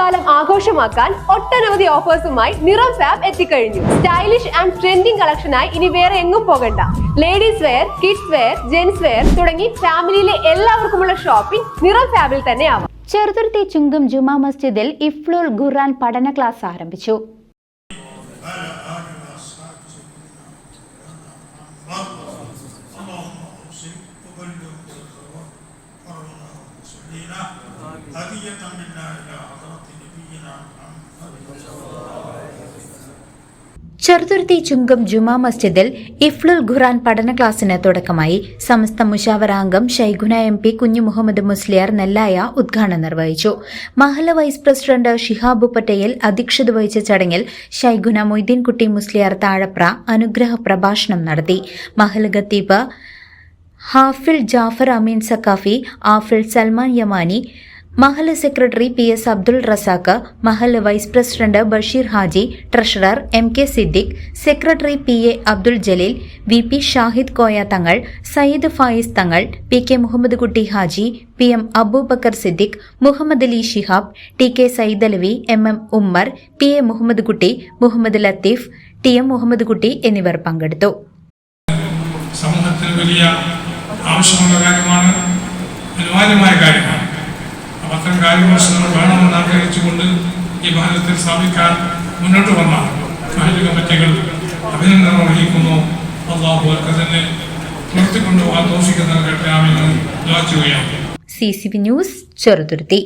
ഓണക്കാലം ആഘോഷമാക്കാൻ ഒട്ടനവധി ഓഫേഴ്സുമായി നിറം ഫാബ് എത്തിക്കഴിഞ്ഞു സ്റ്റൈലിഷ് ആൻഡ് ട്രെൻഡിംഗ് കളക്ഷനായി ഇനി വേറെ എങ്ങും പോകണ്ട ladies wear kids wear gents wear തുടങ്ങി ഫാമിലിയിലെ എല്ലാവർക്കുമുള്ള ഷോപ്പിംഗ് നിറം ഫാബിൽ തന്നെ ആവാം ചെറുതുരുത്തി ചുങ്കം ജുമാ മസ്ജിദിൽ ഇഫ്ലുൽ ഖുർആൻ പഠന ക്ലാസ് ആരംഭിച്ചു اللهم اوصل وبلغ قرنا وسلينا هدية منا إلى حضرة نبينا محمد ചെറുതുരുത്തി ചുങ്കം ജുമാ മസ്ജിദിൽ ഇഫ്ലുൽ ഖുറാൻ പഠന ക്ലാസ്സിന് തുടക്കമായി സമസ്ത മുഷാവറാംഗം ഷൈഖുന എം പി കുഞ്ഞു മുഹമ്മദ് മുസ്ലിയാർ നെല്ലായ ഉദ്ഘാടനം നിർവഹിച്ചു. മഹല വൈസ് പ്രസിഡന്റ് ഷിഹാബു പട്ടേൽ അധ്യക്ഷത വഹിച്ച ചടങ്ങിൽ ഷൈഖുന മൊയ്തീൻകുട്ടി മുസ്ലിയാർ താഴപ്ര അനുഗ്രഹ പ്രഭാഷണം നടത്തി. മഹല ഖത്തീബ് Hafil Jafar Ameen Saqafi Afil Salman Yamani Mahal secretary P S Abdul Razak Mahal vice president Basheer Haji treasurer M K Siddique secretary P A Abdul Jaleel V P Shahid Koya Thangal Sayyid Fayis Thangal P K Muhammad Kutty Haji P M Abubakar Siddique Muhammad Ali Shihab T K Sayyid Alavi M M Ummer P A Muhammad Kutty Muhammad Latheef T M Muhammad Kutty എന്നിവർ പങ്കെടുത്തു. സമൂഹത്തിന് വലിയ ആവശ്യമുള്ള കാര്യമാണ്. അനിവാര്യമായ കാര്യമാണ്. അത്തരം വേണമെന്ന് ആഗ്രഹിച്ചുകൊണ്ട് ഈ ഭാരതത്തിൽ സ്ഥാപിക്കാൻ മുന്നോട്ട് വന്ന കായിക കമ്മിറ്റികൾ അഭിനന്ദനം അർഹിക്കുന്നു. അള്ളാഹു അവർക്ക് തന്നെ നിർത്തിക്കൊണ്ടുപോകാൻ ദോഷിക്കുന്ന കേട്ടാമെന്ന് ചെയ്യുകയാണ്. C C B news Cheruthuruthy.